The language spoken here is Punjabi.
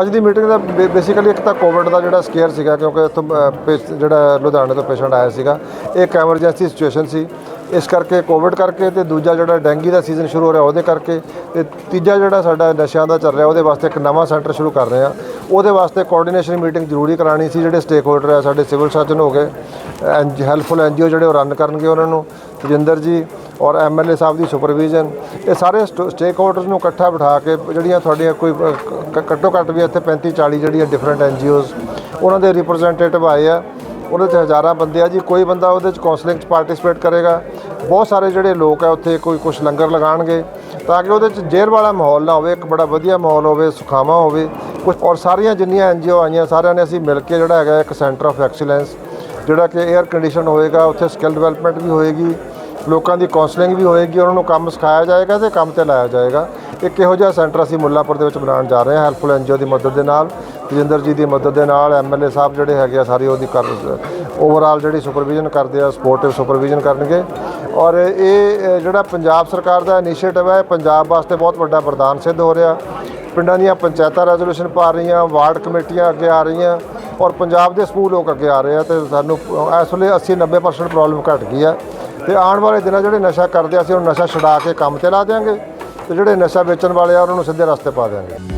ਅੱਜ ਦੀ ਮੀਟਿੰਗ ਦਾ ਬੇਸਿਕਲੀ ਇੱਕ ਤਾਂ ਕੋਵਿਡ ਦਾ ਜਿਹੜਾ ਸਕੇਅਰ ਸੀਗਾ ਕਿਉਂਕਿ ਇੱਥੋਂ ਅ, ਜਿਹੜਾ ਲੁਧਿਆਣੇ ਤੋਂ ਪੇਸ਼ੈਂਟ ਆਇਆ ਸੀਗਾ ਇਹ ਇੱਕ ਐਮਰਜੈਂਸੀ ਸਿਚੁਏਸ਼ਨ ਸੀ। ਇਸ ਕਰਕੇ ਕੋਵਿਡ ਕਰਕੇ ਤੇ ਦੂਜਾ ਜਿਹੜਾ ਡੈਂਗੀ ਦਾ ਸੀਜ਼ਨ ਸ਼ੁਰੂ ਹੋ ਰਿਹਾ ਉਹਦੇ ਕਰਕੇ ਤੇ ਤੀਜਾ ਜਿਹੜਾ ਸਾਡਾ ਨਸ਼ਿਆਂ ਦਾ ਚੱਲ ਰਿਹਾ ਉਹਦੇ ਵਾਸਤੇ ਇੱਕ ਨਵਾਂ ਸੈਂਟਰ ਸ਼ੁਰੂ ਕਰ ਰਹੇ ਆ ਉਹਦੇ ਵਾਸਤੇ ਕੋਆਰਡੀਨੇਸ਼ਨ ਮੀਟਿੰਗ ਜ਼ਰੂਰੀ ਕਰਾਣੀ ਸੀ ਜਿਹੜੇ ਸਟੇਕ ਹੋਲਡਰ ਆ ਸਾਡੇ ਸਿਵਲ ਸਰਜਨ ਹੋ ਗਏ ਐਨਜੀ ਹੈਲਪਫੁਲ ਐਨਜੀਓ ਜਿਹੜੇ ਉਹ ਰਨ ਕਰਨਗੇ ਉਹਨਾਂ ਨੂੰ। ਤਜਿੰਦਰ ਜੀ ਔਰ ਐਮਐਲਏ ਸਾਹਿਬ ਦੀ ਸੁਪਰਵਿਜ਼ਨ, ਇਹ ਸਾਰੇ ਸਟੇਕ ਹੋਲਡਰਸ ਨੂੰ ਇਕੱਠਾ ਬਿਠਾ ਕੇ ਜਿਹੜੀਆਂ ਤੁਹਾਡੀਆਂ ਕੋਈ ਘੱਟੋ ਘੱਟ ਵੀ ਇੱਥੇ 35 40 ਜਿਹੜੀਆਂ ਡਿਫਰੈਂਟ ਐਨਜੀਓਜ਼ ਉਹਨਾਂ ਦੇ ਰਿਪਰੈਜ਼ੈਂਟੇਟਿਵ ਆਏ ਆ, ਉਹਦੇ 'ਚ ਹਜ਼ਾਰਾਂ ਬੰਦੇ ਆ ਜੀ, ਕੋਈ ਬੰਦਾ ਉਹਦੇ 'ਚ ਕਾਉਂਸਲਿੰਗ 'ਚ ਪਾਰਟਿਸਿਪੇਟ ਕਰੇਗਾ, ਬਹੁਤ ਸਾਰੇ ਜਿਹੜੇ ਲੋਕ ਆ ਉੱਥੇ ਕੋਈ ਕੁਝ ਲੰਗਰ ਲਗਾਣਗੇ ਤਾਂ ਕਿ ਉਹਦੇ 'ਚ ਜ਼ੇਰ ਵਾਲਾ ਮਾਹੌਲ ਨਾ ਹੋਵੇ, ਇੱਕ ਬੜਾ ਵਧੀਆ ਮਾਹੌਲ ਹੋਵੇ, ਸੁਖਾਵਾਂ ਹੋਵੇ ਕੁਝ ਔਰ ਸਾਰੀਆਂ ਜਿੰਨੀਆਂ ਐਨਜੀਓ ਆਈਆਂ, ਸਾਰਿਆਂ ਨੇ ਅਸੀਂ ਮਿਲ ਕੇ ਜਿਹੜਾ ਹੈਗਾ ਇੱਕ ਸੈਂਟਰ ਆਫ ਐਕਸੀਲੈਂਸ ਜਿਹੜਾ ਕਿ 에ਅਰ ਕੰਡੀਸ਼ਨ ਹੋਏਗਾ, ਉੱਥੇ ਸਕਿੱਲ ਡਿਵੈਲਪਮੈਂਟ ਵੀ ਹੋਏਗੀ ਲੋਕਾਂ ਦੀ ਕਾਉਂਸਲਿੰਗ ਵੀ ਹੋਏਗੀ ਉਹਨਾਂ ਨੂੰ ਕੰਮ ਸਿਖਾਇਆ ਜਾਏਗਾ ਤੇ ਕੰਮ ਤੇ ਲਾਇਆ ਜਾਏਗਾ। ਇੱਕ ਇਹੋ ਜਿਹਾ ਸੈਂਟਰ ਅਸੀਂ ਮੁੱਲਾਪੁਰ ਦੇ ਵਿੱਚ ਬਣਾਉਣ ਜਾ ਰਹੇ ਹਾਂ, ਹੈਲਪਫੁਲ ਐਨਜੀਓ ਦੀ ਮਦਦ ਦੇ ਨਾਲ, ਤਜਿੰਦਰ ਜੀ ਦੀ ਮਦਦ ਦੇ ਨਾਲ, ਐਮਐਲਏ ਸਾਹਿਬ ਜਿਹੜੇ ਹੈਗੇ ਆ, ਸਾਰੀ ਉਹਦੀ ਕਰ ਓਵਰਆਲ ਜਿਹੜੀ ਸੁਪਰਵਿਜ਼ਨ ਕਰਦੇ ਆ ਸਪੋਰਟਿਵ ਸੁਪਰਵਿਜ਼ਨ ਕਰਨਗੇ। ਔਰ ਇਹ ਜਿਹੜਾ ਪੰਜਾਬ ਸਰਕਾਰ ਦਾ ਇਨੀਸ਼ੀਏਟਿਵ ਹੈ, ਇਹ ਪੰਜਾਬ ਵਾਸਤੇ ਬਹੁਤ ਵੱਡਾ ਵਰਦਾਨ ਸਿੱਧ ਹੋ ਰਿਹਾ। ਪਿੰਡਾਂ ਦੀਆਂ ਪੰਚਾਇਤਾਂ ਰੈਜ਼ੋਲੂਸ਼ਨ ਪਾ ਰਹੀਆਂ, ਵਾਰਡ ਕਮੇਟੀਆਂ ਅੱਗੇ ਆ ਰਹੀਆਂ ਔਰ ਪੰਜਾਬ ਦੇ ਸਕੂਲ ਲੋਕ ਅੱਗੇ ਆ ਰਹੇ ਆ ਤੇ ਸਾਨੂੰ ਇਸ ਵੇਲੇ 80 90% ਪ੍ਰੋਬਲਮ ਘਟ ਗਈ ਹੈ ਤੇ ਆਉਣ ਵਾਲੇ ਦਿਨਾਂ ਜਿਹੜੇ ਨਸ਼ਾ ਕਰਦੇ ਆ, ਅਸੀਂ ਉਹਨਾਂ ਨਸ਼ਾ ਛਡਾ ਕੇ ਕੰਮ ਤੇ ਲਾ ਦੇਾਂਗੇ ਤੇ ਜਿਹੜੇ ਨਸ਼ਾ ਵੇਚਣ ਵਾਲੇ ਆ, ਉਹਨਾਂ ਨੂੰ ਸਿੱਧੇ ਰਸਤੇ ਪਾ ਦੇਾਂਗੇ